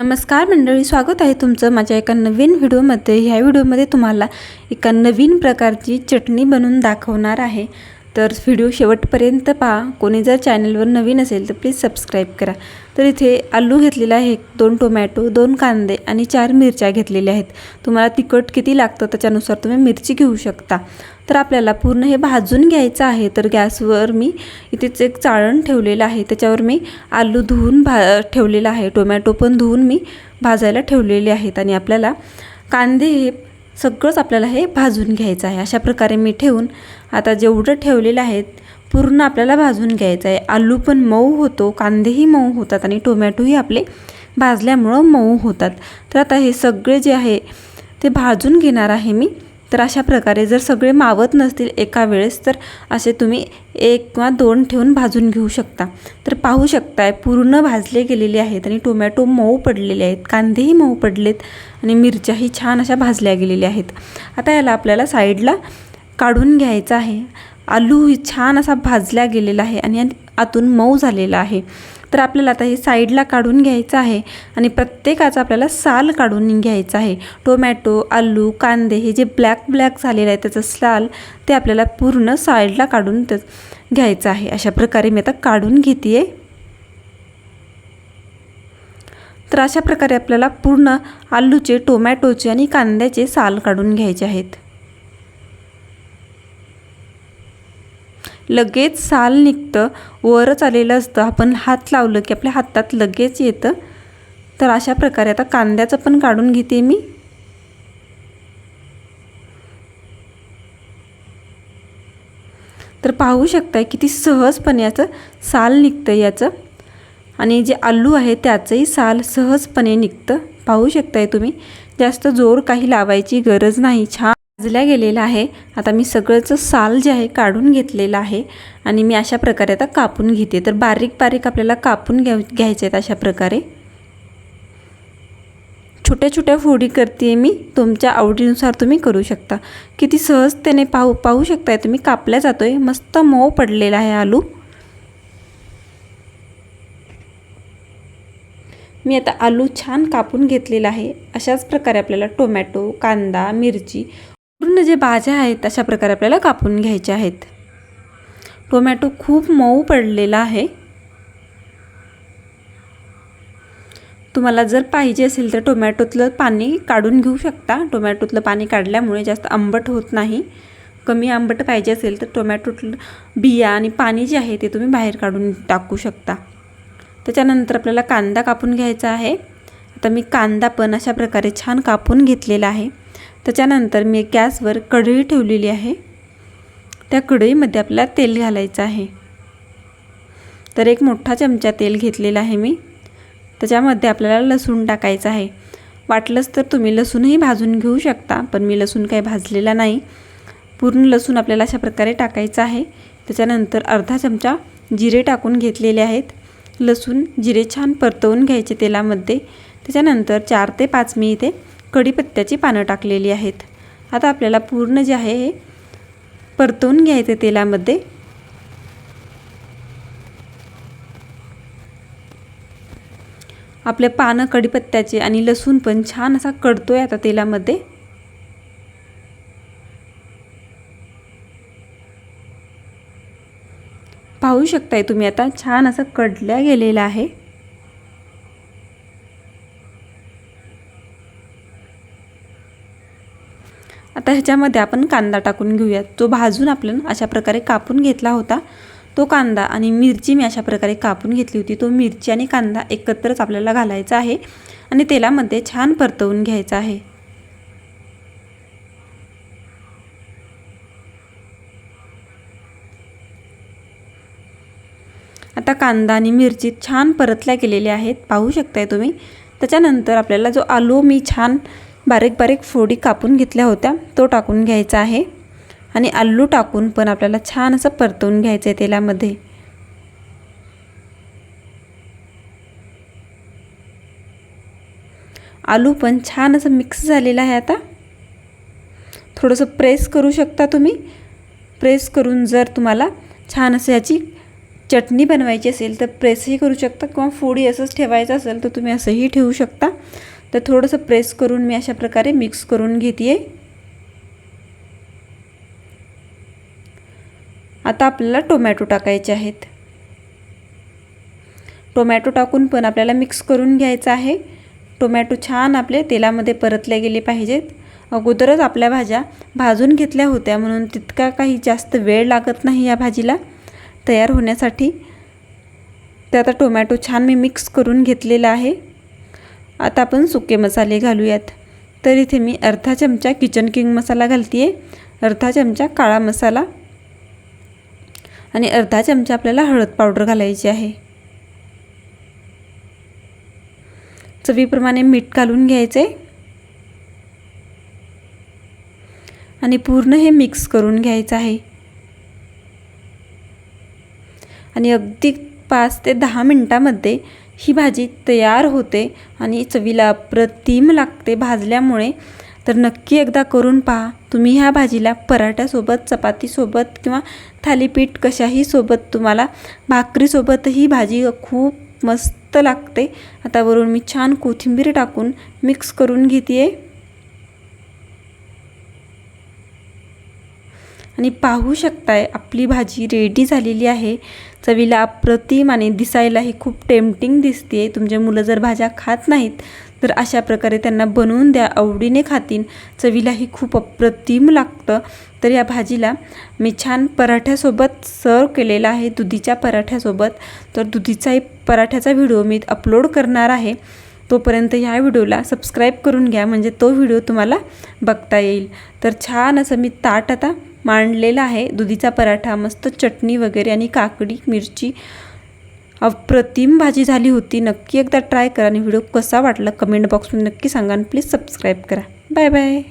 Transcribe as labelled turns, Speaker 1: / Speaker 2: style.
Speaker 1: नमस्कार मंडळी स्वागत आहे तुमचं माझ्या एका नवीन व्हिडिओमध्ये. ह्या व्हिडिओमध्ये तुम्हाला एका नवीन प्रकारची चटणी बनवून दाखवणार आहे. तर व्हिडिओ शेवटपर्यंत पहा. कोणी जर चॅनलवर नवीन असेल तर प्लीज सबस्क्राईब करा. तर इथे आलू घेतलेला आहे दोन टोमॅटो दोन कांदे आणि चार मिरच्या घेतलेल्या आहेत. तुम्हाला तिखट किती लागतं त्याच्यानुसार तुम्ही मिरची घेऊ शकता. तर आपल्याला पूर्ण हे भाजून घ्यायचं आहे. तर गॅसवर मी इथेच एक चाळण ठेवलेलं आहे. त्याच्यावर मी आलू धुवून भा ठेवलेला आहे. टोमॅटो पण धुवून मी भाजायला ठेवलेले आहेत. आणि आपल्याला कांदे हे सगळंच आपल्याला हे भाजून घ्यायचं आहे. अशा प्रकारे मी ठेवून आता जेवढं ठेवलेलं आहे पूर्ण आपल्याला भाजून घ्यायचं आहे. आलू पण मऊ होतो. कांदेही मऊ होतात. आणि टोमॅटोही आपले भाजल्यामुळं मऊ होतात. तर आता हे सगळे जे आहे ते भाजून घेणार आहे मी. तर अशा प्रकारे जर सगळे मावत नसतील एका वेळेस तर असे तुम्ही एक किंवा दोन ठेवून भाजून घेऊ शकता. तर पाहू शकताय पूर्ण भाजले गेलेले आहेत आणि टोमॅटो मऊ पडलेले आहेत कांदेही मऊ पडलेत आणि मिरच्याही छान अशा भाजल्या गेलेल्या आहेत. आता याला आपल्याला साईडला काढून घ्यायचं आहे. आलू छान असा भाजला गेलेला आहे आणि आतून मऊ झालेला आहे. तर आपल्याला आता हे साईडला काढून घ्यायचं आहे आणि प्रत्येकाचा आपल्याला साल काढून घ्यायचा आहे. टोमॅटो आलू कांदे हे जे ब्लॅक ब्लॅक झालेलं आहे त्याचं साल ते आपल्याला पूर्ण साईडला काढून घ्यायचं आहे. अशा प्रकारे मी आता काढून घेते तर अशा प्रकारे आपल्याला पूर्ण आलूचे टोमॅटोचे आणि कांद्याचे साल काढून घ्यायचे आहेत. लगेच साल निघतं वरच आलेलं असतं. आपण हात लावलं की आपल्या हातात लगेच येतं. तर अशा प्रकारे आता कांद्याचं पण काढून घेते मी. तर पाहू शकताय किती सहजपणे याचं साल निघतं याचं. आणि जे आलू आहे त्याचंही साल सहजपणे निघतं. पाहू शकताय तुम्ही. जास्त जोर काही लावायची गरज नाही. छान भाजल्या गेलेला आहे. आता मी सगळंचं साल जे आहे काढून घेतलेलं आहे आणि मी अशा प्रकारे आता कापून घेते. तर बारीक बारीक आपल्याला कापून घ्या घ्यायचे आहेत अशा प्रकारे. छोट्या छोट्या फोडी करते मी. तुमच्या आवडीनुसार तुम्ही करू शकता. किती सहजतेने पाहू पाहू शकताय तुम्ही. कापल्या जातो आहे मस्त मऊ पडलेला आहे आलू. मी आता आलू छान कापून घेतलेला आहे. अशाच प्रकारे आपल्याला टोमॅटो कांदा मिरची पूर्ण जे भाज्या आहेत अशा प्रकारे आपल्याला कापून घ्यायच्या आहेत. टोमॅटो खूप मऊ पडलेला आहे. तुम्हाला जर पाहिजे असेल तर टोमॅटोतलं पाणी काढून घेऊ शकता. टोमॅटोतलं पाणी काढल्यामुळे जास्त आंबट होत नाही. कमी आंबट पाहिजे असेल तर टोमॅटोतलं बिया आणि पाणी जे आहे ते तुम्ही बाहेर काढून टाकू शकता. त्याच्यानंतर आपल्याला कांदा कापून घ्यायचा आहे. आता मी कांदा पण अशा प्रकारे छान कापून घेतलेला आहे. त्याच्यानंतर मी गॅसवर कढई ठेवलेली आहे. त्या कढईमध्ये आपल्याला तेल घालायचं आहे. तर एक मोठा चमचा तेल घेतलेला आहे मी. त्याच्यामध्ये आपल्याला लसूण टाकायचं आहे. वाटलंच तर तुम्ही लसूणही भाजून घेऊ शकता पण मी लसूण काही भाजलेला नाही. पूर्ण लसूण आपल्याला अशा प्रकारे टाकायचं आहे. त्याच्यानंतर अर्धा चमचा जिरे टाकून घेतलेले आहेत. लसूण जिरे छान परतवून घ्यायचे तेलामध्ये. त्याच्यानंतर चार ते पाच मी इथे कढीपत्त्याची पानं टाकलेली आहेत. आता आपल्याला पूर्ण जे आहे हे परतवून घ्यायचं तेलामध्ये. आपले पानं कढीपत्त्याचे आणि लसूण पण छान असा कडतो आहे आता तेलामध्ये. पाहू शकताय तुम्ही आता छान असं कडल्या गेलेलं आहे. आता ह्याच्यामध्ये आपण कांदा टाकून घेऊयात. जो भाजून आपण अशा प्रकारे कापून घेतला होता. तो कांदा आणि मिरची मी अशा प्रकारे कापून घेतली होती. तो मिरची आणि कांदा एकत्रच आपल्याला घालायचा आहे आणि तेलामध्ये छान परतवून घ्यायचा आहे. आता कांदा आणि मिरची छान परतल्या गेलेल्या आहेत. पाहू शकताय तुम्ही. त्याच्यानंतर आपल्याला जो आलू मी छान बारीक बारीक फोडी कापून घेतल्या होत्या. तो टाकून घ्यायचा आहे. आणि आलू टाकून पण आपल्याला छान असं परतवून घ्यायचं आहे तेलामध्ये. आलू पण छान असं मिक्स झालेलं आहे आता. थोडंसं प्रेस करू शकता तुम्ही? प्रेस करून जर तुम्हाला छान असं याची चटणी बनवायची असेल तर प्रेसही करू शकता किंवा फोडी असंच ठेवायचं असेल तर तुम्ही असंही ठेवू शकता. तर थोडंसं प्रेस करून मी अशा प्रकारे मिक्स करून घेते आता आपल्याला टोमॅटो टाकायचे आहेत. टोमॅटो टाकून पण आपल्याला मिक्स करून घ्यायचं आहे. टोमॅटो छान आपले तेलामध्ये परतले गेले पाहिजेत. अगोदरच आपल्या भाज्या भाजून घेतल्या होत्या म्हणून तितका काही जास्त वेळ लागत नाही या भाजीला. तयार होण्यासाठी. तर आता टोमॅटो छान मी मिक्स करून घेतलेला आहे. आता आपण सुके मसाले घालूयात. तर इथे मी अर्धा चमचा किचन किंग मसाला घालते आहे अर्धा चमचा काळा मसाला आणि अर्धा चमचा आपल्याला हळद पावडर घालायची आहे. चवीप्रमाणे मीठ घालून घ्यायचे. आणि पूर्ण हे मिक्स करून घ्यायचं आहे. आणि अगदी पाच ते दहा मिनटामध्ये ही भाजी तयार होते आणि चवीला अप्रतिम लागते भाजल्यामुळे. तर नक्की एकदा करून पहा. तुम्ही ह्या भाजीला पराठ्यासोबत चपातीसोबत किंवा थालीपीठ कशाही सोबत तुम्हाला भाकरीसोबत ही भाजी खूप मस्त लागते. आता वरून मी छान कोथिंबीर टाकून मिक्स करून घेते आहे आणि पाहू शकताय आपली भाजी रेडी झालेली आहे. चवीला अप्रतिम आणि दिसायलाही खूप टेम्पटिंग दिसते तुमचे मुलं जर भाज्या खात नाहीत तर अशा प्रकारे त्यांना बनवून द्या आवडीने खातीन चवीलाही खूप अप्रतिम लागतं. तर या भाजीला मी छान पराठ्यासोबत सर्व केलेला आहे दुधीच्या पराठ्यासोबत. तर दुधीचाही पराठ्याचा व्हिडिओ मी अपलोड करणार आहे. तोपर्यंत ह्या व्हिडिओला सबस्क्राईब करून घ्या म्हणजे तो व्हिडिओ तुम्हाला बघता येईल. तर छान असं मी ताट आता मांडलेला आहे. दुधीचा पराठा मस्त चटणी वगैरे आणि काकडी मिरची. अप्रतिम भाजी झाली होती. नक्की एकदा ट्राय करा आणि व्हिडिओ कसा वाटला कमेंट बॉक्समध्ये नक्की सांगा आणि प्लीज सबस्क्राईब करा. Bye bye.